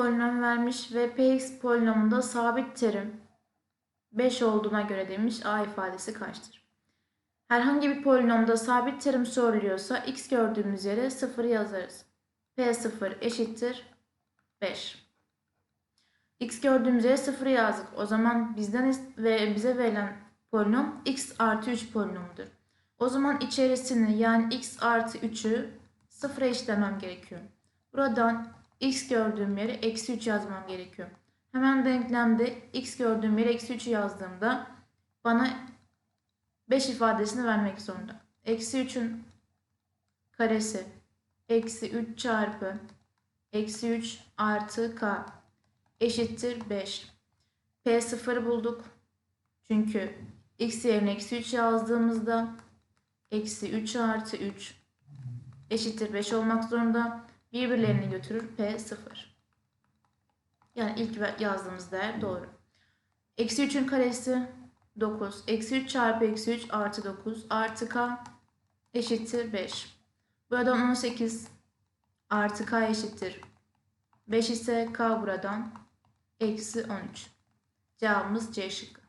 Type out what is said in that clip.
polinom vermiş ve px polinomunda sabit terim 5 olduğuna göre demiş a ifadesi kaçtır? Herhangi bir polinomda sabit terim soruluyorsa x gördüğümüz yere 0 yazarız. p0 eşittir 5. x gördüğümüz yere 0 yazdık. O zaman bizden ve bize verilen polinom x artı 3 polinomudur. O zaman içerisini yani x artı 3'ü 0'a eşitlemem gerekiyor. Buradan x gördüğüm yere eksi 3 yazmam gerekiyor. Hemen denklemde x gördüğüm yere eksi 3'ü yazdığımda bana 5 ifadesini vermek zorunda. Eksi 3'ün karesi eksi 3 çarpı eksi 3 artı k eşittir 5. P0'ı bulduk. Çünkü x yerine eksi 3 yazdığımızda eksi 3 artı 3 eşittir 5 olmak zorunda. Birbirlerini götürür P0. Yani ilk yazdığımız değer doğru. Eksi 3'ün karesi 9. Eksi 3 çarpı eksi 3 artı 9 artı k eşittir 5. Buradan 18 artı k eşittir 5 ise k buradan eksi 13. Cevabımız C şıkkı.